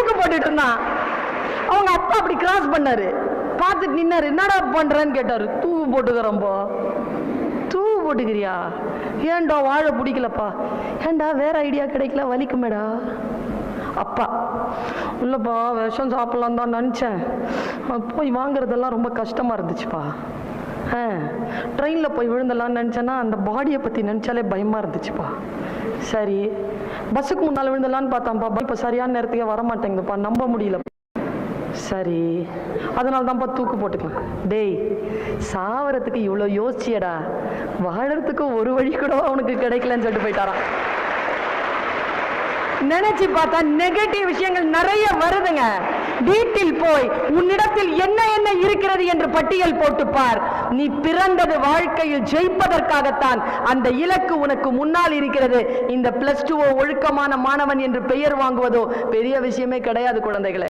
தூக்கு போட்டுட்டு இருந்தான். அவங்க அப்பா அப்படி கிராஸ் பண்ணாரு. பார்த்துட்டு நின்னாரு. என்னடா பண்றேன்னு கேட்டாரு. தூவு போட்டுக்கிறோம்போ தூவு போட்டுக்கிறியா? ஏன்டா வாழை பிடிக்கலப்பா? ஏன்டா வேற ஐடியா கிடைக்கல? வலிக்குமேடா. அப்பா இல்லைப்பா விஷம் சாப்பிட்லாம் தான் நினச்சேன். போய் வாங்குறதெல்லாம் ரொம்ப கஷ்டமாக இருந்துச்சுப்பா. ட்ரெயினில் போய் விழுந்தலாம்னு நினச்சேன்னா அந்த பாடியை பற்றி நினச்சாலே பயமாக இருந்துச்சுப்பா. சரி பஸ்ஸுக்கு முன்னால் விழுந்தலான்னு பார்த்தான்ப்பா. இப்போ சரியான நேரத்துக்கே வர மாட்டேங்குதுப்பா நம்ப முடியல. சரி அதனால தான்ப்பா தூக்கு போட்டுக்கலாம் டேய் சாவறதுக்கு இவ்வளோ யோசிச்சியடா. வாழறதுக்கு ஒரு வழி கூட அவனுக்கு கிடைக்கலன்னு சொல்லிட்டு போயிட்டாராம். நினைச்சு பார்த்தா நெகட்டிவ் விஷயங்கள் நிறைய வருதுங்க. வீட்டில் போய் உன்னிடத்தில் என்ன என்ன இருக்கிறது என்று பட்டியல் போட்டு பார் நீ பிறந்தது வாழ்க்கையில் ஜெயிப்பதற்காகத்தான் அந்த இலக்கு உனக்கு முன்னால் இருக்கிறது. இந்த பிளஸ் டூ ஒழுக்கமான மாணவன் என்று பெயர் வாங்குவதோ பெரிய விஷயமே கிடையாது குழந்தைகளை.